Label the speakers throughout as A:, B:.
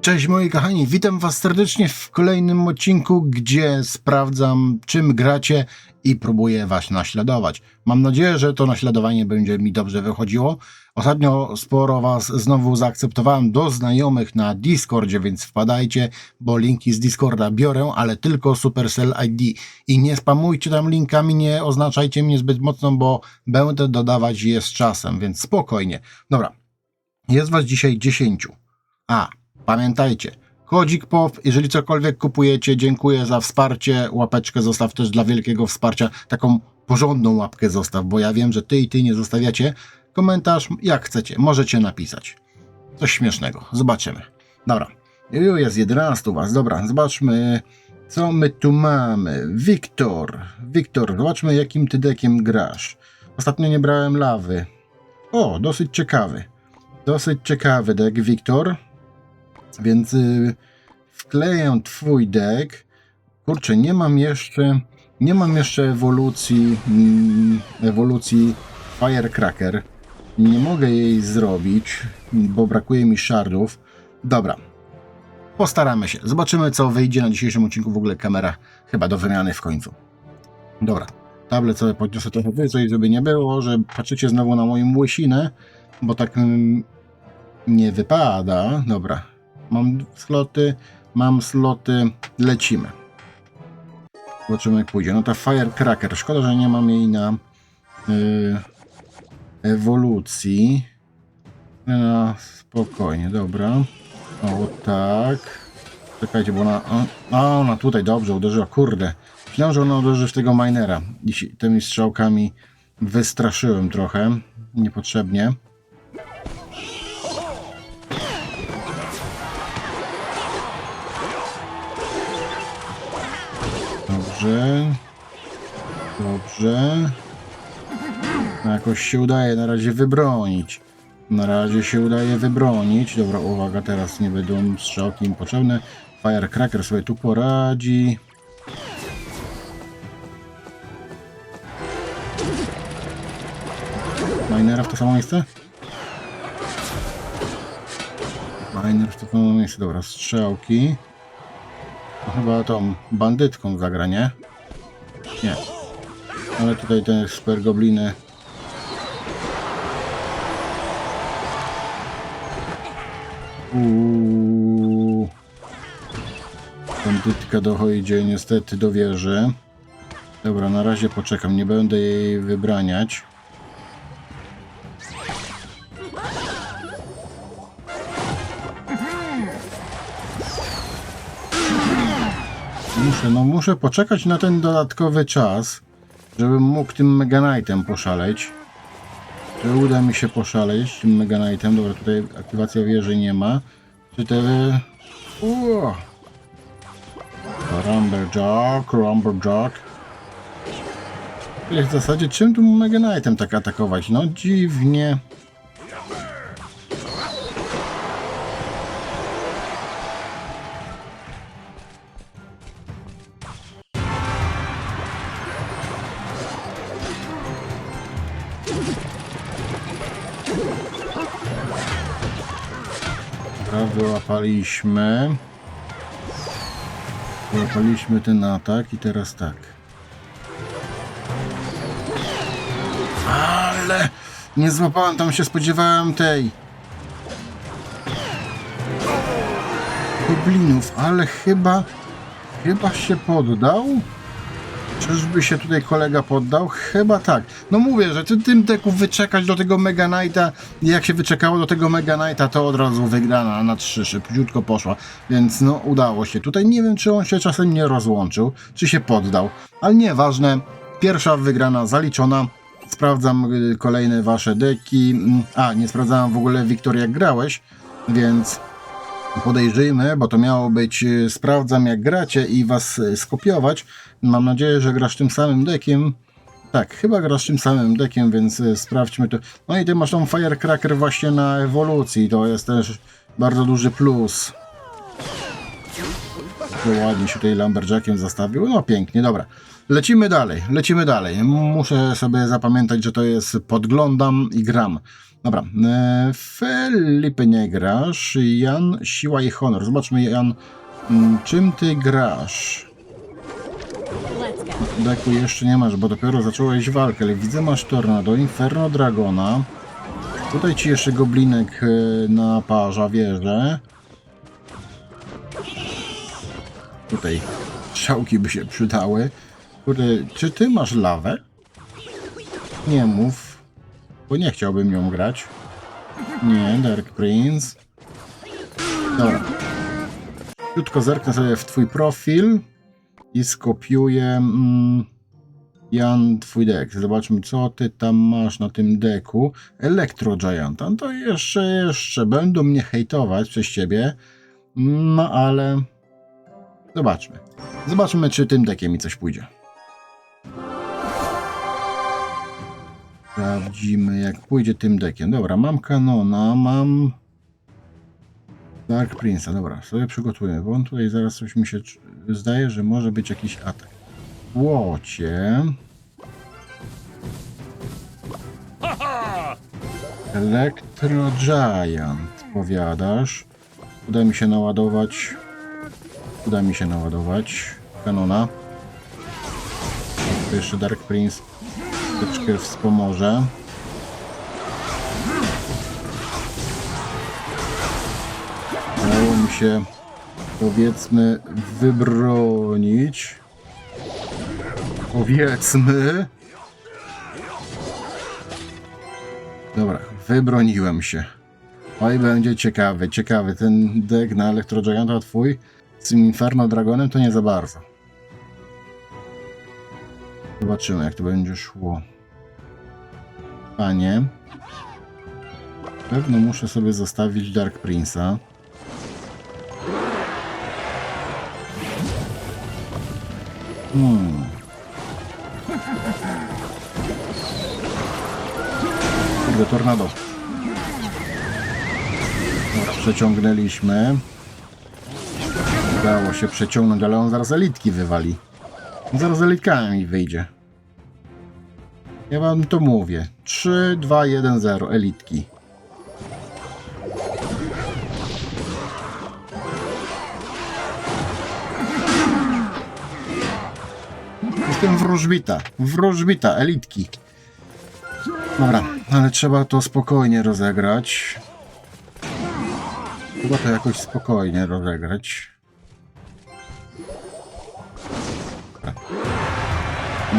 A: Cześć moi kochani, witam was serdecznie w kolejnym odcinku, gdzie sprawdzam czym gracie i próbuję was naśladować. Mam nadzieję, że to naśladowanie będzie mi dobrze wychodziło. Ostatnio sporo was znowu zaakceptowałem do znajomych na Discordzie, więc wpadajcie, bo linki z Discorda biorę, ale tylko Supercell ID. I nie spamujcie tam linkami, nie oznaczajcie mnie zbyt mocno, bo będę dodawać je z czasem, więc spokojnie. Dobra, jest was dzisiaj 10. A, pamiętajcie, kodzik POW, jeżeli cokolwiek kupujecie, dziękuję za wsparcie, łapeczkę zostaw też dla wielkiego wsparcia, taką porządną łapkę zostaw, bo ja wiem, że ty i ty nie zostawiacie. Komentarz, jak chcecie, możecie napisać. Coś śmiesznego, zobaczymy. Dobra, Ju, jest 11 u was, dobra, zobaczmy, co my tu mamy. Wiktor, Wiktor, zobaczmy jakim ty dekiem grasz. Ostatnio nie brałem lawy. O, dosyć ciekawy. Dosyć ciekawy deck, Wiktor. Więc y, wkleję twój deck. Kurczę, nie mam jeszcze. Nie mam jeszcze ewolucji. Mm, ewolucji Firecracker. Nie mogę jej zrobić, bo brakuje mi shardów. Dobra. Postaramy się. Zobaczymy, co wyjdzie na dzisiejszym odcinku. W ogóle kamera chyba do wymiany w końcu. Dobra. Tablet sobie podniosę trochę wyżej, żeby nie było, że patrzycie znowu na moją łysinę, bo tak mm, nie wypada. Dobra. Mam sloty, mam sloty, lecimy. Zobaczymy jak pójdzie. No ta Firecracker, szkoda, że nie mam jej na y, ewolucji. No, spokojnie, dobra. O, tak. Czekajcie, bo ona... A, ona tutaj dobrze uderzyła, kurde. Myślałem, że ona uderzy w tego minera. I tymi strzałkami wystraszyłem trochę. Niepotrzebnie. Dobrze. Dobrze. No jakoś się udaje na razie wybronić. Na razie się udaje wybronić. Dobra, uwaga, teraz nie będą strzałki im potrzebne. Firecracker sobie tu poradzi. Minera w to samo miejsce? Miner w to samo miejsce. Dobra, strzałki. Chyba tą bandytką zagra, nie? Nie. Ale tutaj te spergobliny. Uuu. Bandytka dochodzi niestety do wieży. Dobra, na razie poczekam, nie będę jej wybraniać. Muszę, no muszę poczekać na ten dodatkowy czas, żebym mógł tym Mega Knightem poszaleć. Czy uda mi się poszaleć tym Mega Knightem? Dobra, tutaj aktywacja wieży nie ma. Czy te... Uo. Rumberjack, Rumberjack. W zasadzie czym tu Mega Knightem tak atakować? No dziwnie. Dobra, wyłapaliśmy. Wyłapaliśmy ten atak i teraz tak. Ale nie złapałem, tam się spodziewałem tej. Goblinów, ale chyba, chyba się poddał. Czyżby się tutaj kolega poddał? Chyba tak. No mówię, że ty tym deku wyczekać do tego Mega Knighta jak się wyczekało do tego Mega Knighta, to od razu wygrana na trzy, szybciutko poszła. Więc no udało się. Tutaj nie wiem, czy on się czasem nie rozłączył, czy się poddał. Ale nieważne. Pierwsza wygrana zaliczona. Sprawdzam y, kolejne wasze deki. Mm, A, nie sprawdzałem w ogóle, Wiktor, jak grałeś, więc podejrzyjmy, bo to miało być y, sprawdzam jak gracie i was y, skopiować. Mam nadzieję, że grasz tym samym dekiem. Tak, chyba grasz tym samym dekiem, więc y, sprawdźmy to. No i ty masz tą Firecracker właśnie na ewolucji, to jest też bardzo duży plus. To ładnie się tutaj Lumberjackiem zastawił. No pięknie, dobra. Lecimy dalej, lecimy dalej. Muszę sobie zapamiętać, że to jest podglądam i gram. Dobra, e, Felipe nie grasz, Jan, siła i honor. Zobaczmy, Jan, mm, czym ty grasz? Deku jeszcze nie masz, bo dopiero zacząłeś walkę, ale widzę masz Tornado, Inferno Dragona. Tutaj ci jeszcze goblinek e, na parza wierzę. Tutaj strzałki by się przydały. Kurde, czy ty masz lawę? Nie mów, bo nie chciałbym nią grać. Nie, Dark Prince. Dobra. Krótko zerknę sobie w twój profil i skopiuję mm, Jan twój dek. Zobaczmy, co ty tam masz na tym deku. Electro Giant. To jeszcze, jeszcze będą mnie hejtować przez ciebie. No ale zobaczmy. Zobaczmy, czy tym dekiem mi coś pójdzie. Sprawdzimy, jak pójdzie tym dekiem. Dobra, mam kanona, mam Dark Prince'a. Dobra, sobie przygotuję, bo on tutaj zaraz coś mi się zdaje, że może być jakiś atak. Łocie. Electro Giant, powiadasz. Uda mi się naładować. Uda mi się naładować kanona. Jeszcze Dark Prince troszeczkę wspomoże. Udało mi się powiedzmy wybronić. Powiedzmy. Dobra, wybroniłem się. Oj, będzie ciekawy, ciekawy. Ten deck na Electro Gianta twój z tym Inferno Dragonem to nie za bardzo. Zobaczymy, jak to będzie szło. Panie. Pewno muszę sobie zostawić Dark Prince'a. Hmm. Tornado. Dobra, przeciągnęliśmy. Udało się przeciągnąć, ale on zaraz elitki wywali. Zaraz elitkami wyjdzie. Ja wam to mówię. 3, 2, 1, 0. Elitki. Jestem wróżbita. Wróżbita, elitki. Dobra, ale trzeba to spokojnie rozegrać. Chyba to jakoś spokojnie rozegrać.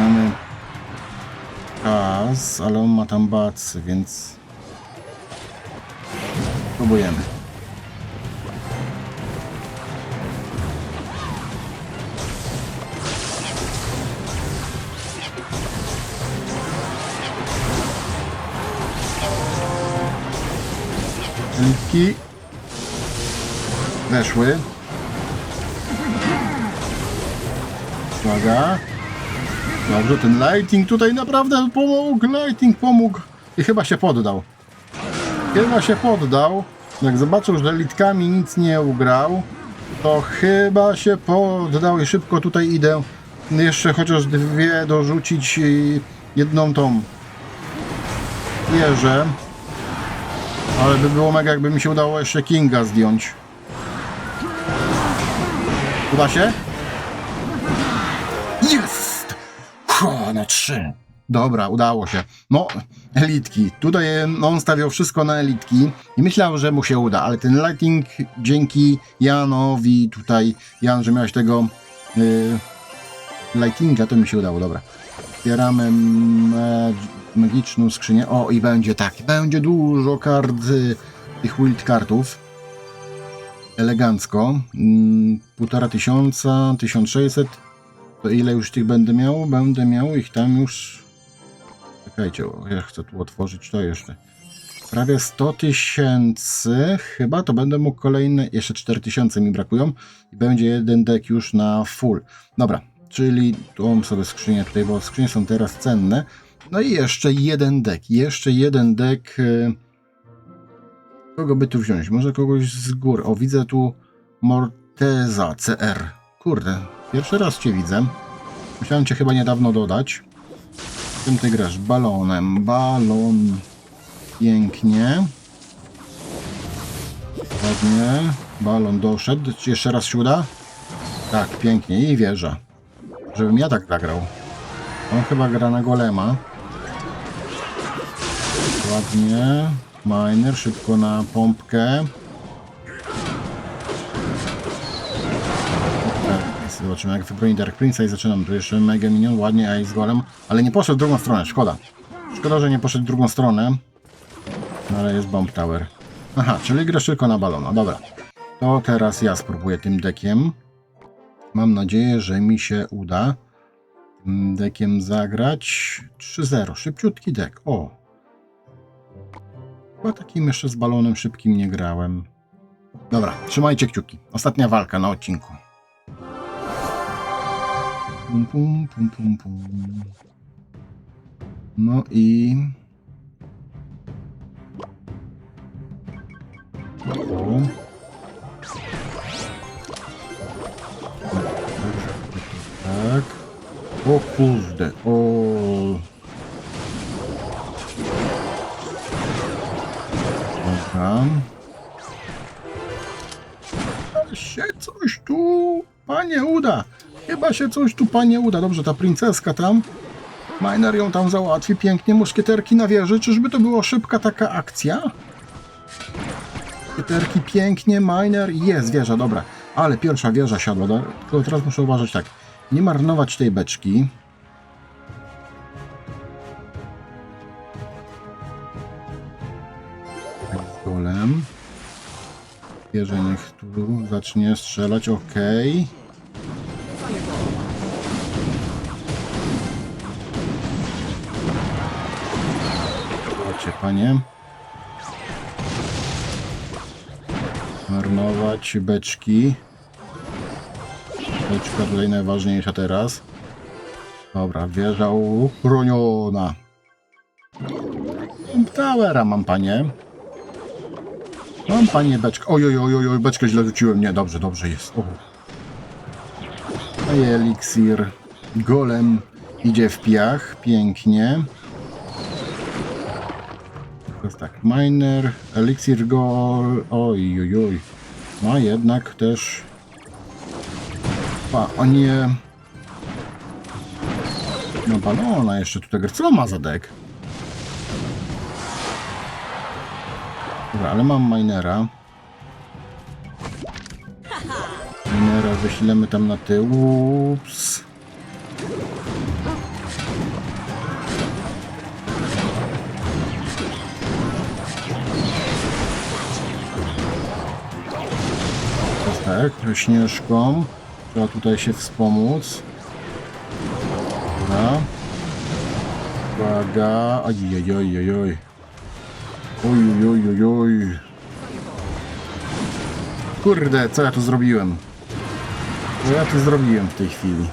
A: Mamy czas, ale on ma tam bacy, więc próbujemy. Elitki weszły. Uwaga. Dobrze, ten lighting tutaj naprawdę pomógł. Lighting pomógł. I chyba się poddał. Chyba się poddał. Jak zobaczył, że litkami nic nie ugrał, to chyba się poddał i szybko tutaj idę. Jeszcze chociaż dwie dorzucić jedną tą wieżę. Ale by było mega, jakby mi się udało jeszcze Kinga zdjąć. Uda się? Ho, na trzy. Dobra, udało się. No, elitki. Tutaj on stawiał wszystko na elitki i myślał, że mu się uda, ale ten lighting dzięki Janowi tutaj, Jan, że miałeś tego yy, lightinga, to mi się udało, dobra. Mag magiczną skrzynię. O, i będzie tak, będzie dużo kart, y, tych wild kartów. Elegancko. Mm, Półtora tysiąca, 1600. To ile już tych będę miał? Będę miał ich tam już... Czekajcie, ja chcę tu otworzyć to jeszcze. Prawie 100 tysięcy. Chyba to będę mógł kolejne... Jeszcze 4000 mi brakują. I będzie jeden deck już na full. Dobra, czyli mam sobie skrzynię tutaj, bo skrzynie są teraz cenne. No i jeszcze jeden deck. Jeszcze jeden deck. y, Kogo by tu wziąć? Może kogoś z gór. O, widzę tu Morteza CR. Kurde, pierwszy raz cię widzę. Musiałem cię chyba niedawno dodać. Czym ty grasz? Balonem. Balon. Pięknie. Ładnie. Balon doszedł. Czy jeszcze raz się uda? Tak, pięknie. I wieża. Żebym ja tak zagrał. On chyba gra na golema. Ładnie. Miner szybko na pompkę. Zobaczymy jak wybroni Dark Prince'a i zaczynam. Tu jeszcze Mega Minion, ładnie, a i z golem. Ale nie poszedł w drugą stronę, szkoda. Szkoda, że nie poszedł w drugą stronę. No ale jest Bomb Tower. Aha, czyli grasz tylko na balona, dobra. To teraz ja spróbuję tym dekiem. Mam nadzieję, że mi się uda dekiem zagrać. 3-0, szybciutki dek. O! Chyba takim jeszcze z balonem szybkim nie grałem. Dobra, trzymajcie kciuki. Ostatnia walka na odcinku. Pum, pum, pum, pum, pum. No i... O. Tak. O kurde, o. Dobra. Się coś tu, panie, uda. Chyba się coś tu, panie, uda. Dobrze, ta princeska tam. Miner ją tam załatwi pięknie. Muszkieterki na wieży. Czyżby to była szybka taka akcja? Muszkieterki pięknie. Miner jest wieża, dobra. Ale pierwsza wieża siadła. Tylko teraz muszę uważać tak. Nie marnować tej beczki. Golem. Wieżę niech tu zacznie strzelać. Ok. Zobaczcie, panie. Marnować beczki. Beczka tutaj najważniejsza teraz. Dobra, wieża uchroniona. Towera mam, panie. Mam, panie, beczkę. Oj, oj, oj, oj, beczkę źle rzuciłem. Nie, dobrze, dobrze jest. O. Eliksir. Golem idzie w piach. Pięknie. Teraz tak, miner, eliksir gol. Oj, oj, oj. Ma jednak też. Pa, o nie. No balona jeszcze tutaj gra. Co ma za dek? Dobra, ale mam minera. Minera wyślemy tam na tył. Ups. Tak, śnieżką. Trzeba tutaj się wspomóc. Dobra. Uwaga. Ojojojojoj. Ojojojojoj. Kurde, co ja tu zrobiłem? Co ja tu zrobiłem w tej chwili?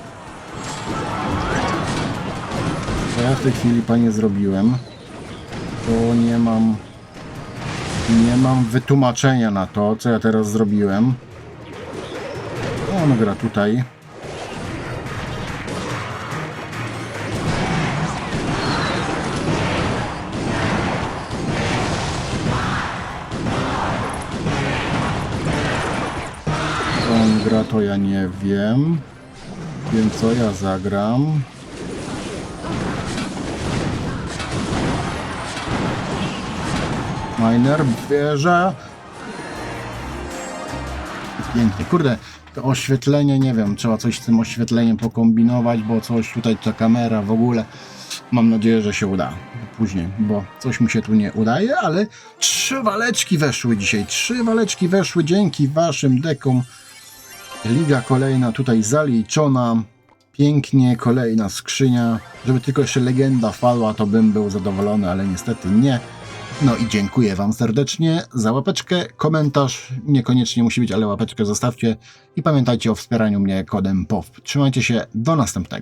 A: Co ja w tej chwili, panie, zrobiłem? To nie mam... Nie mam wytłumaczenia na to, co ja teraz zrobiłem. On gra tutaj. On gra to ja nie wiem. Wiem co ja zagram. Miner, wieża. Pięknie. Kurde, oświetlenie, nie wiem, trzeba coś z tym oświetleniem pokombinować, bo coś tutaj, ta kamera w ogóle. Mam nadzieję, że się uda później, bo coś mi się tu nie udaje, ale trzy waleczki weszły dzisiaj. Trzy waleczki weszły dzięki waszym dekom. Liga kolejna tutaj zaliczona. Pięknie, kolejna skrzynia. Żeby tylko jeszcze legenda wpadła, to bym był zadowolony, ale niestety nie. No i dziękuję Wam serdecznie za łapeczkę, komentarz, niekoniecznie musi być, ale łapeczkę zostawcie i pamiętajcie o wspieraniu mnie kodem POW. Trzymajcie się, do następnego.